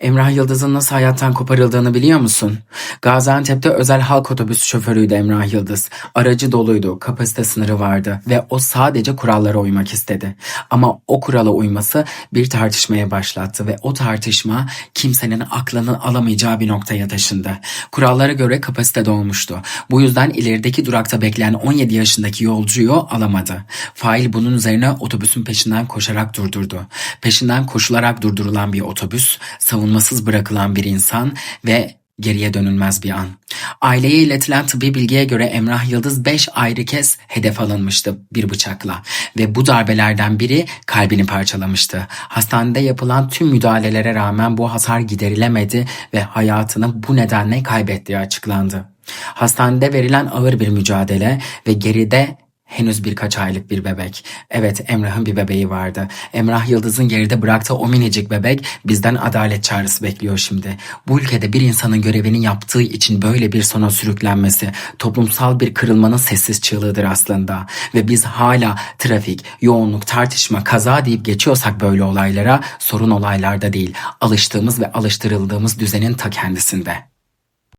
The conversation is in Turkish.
Emrah Yıldız'ın nasıl hayattan koparıldığını biliyor musun? Gaziantep'te özel halk otobüs şoförüydü Emrah Yıldız. Aracı doluydu, kapasite sınırı vardı ve o sadece kurallara uymak istedi. Ama o kurala uyması bir tartışmaya başlattı ve o tartışma kimsenin aklını alamayacağı bir noktaya taşındı. Kurallara göre kapasite dolmuştu. Bu yüzden ilerideki durakta bekleyen 17 yaşındaki yolcuyu alamadı. Fail bunun üzerine otobüsün peşinden koşarak durdurdu. Peşinden koşularak durdurulan bir otobüs, savunmasız bırakılan bir insan ve geriye dönülmez bir an. Aileye iletilen tıbbi bilgiye göre Emrah Yıldız 5 ayrı kez hedef alınmıştı bir bıçakla ve bu darbelerden biri kalbini parçalamıştı. Hastanede yapılan tüm müdahalelere rağmen bu hasar giderilemedi ve hayatını bu nedenle kaybettiği açıklandı. Hastanede verilen ağır bir mücadele ve geride Henüz birkaç aylık bir bebek. Evet Emrah'ın bir bebeği vardı. Emrah Yıldız'ın geride bıraktığı o minicik bebek bizden adalet çağrısı bekliyor şimdi. Bu ülkede bir insanın görevini yaptığı için böyle bir sona sürüklenmesi toplumsal bir kırılmanın sessiz çığlığıdır aslında. Ve biz hala trafik, yoğunluk, tartışma, kaza deyip geçiyorsak böyle olaylara sorun olaylarda değil. Alıştığımız ve alıştırıldığımız düzenin ta kendisinde.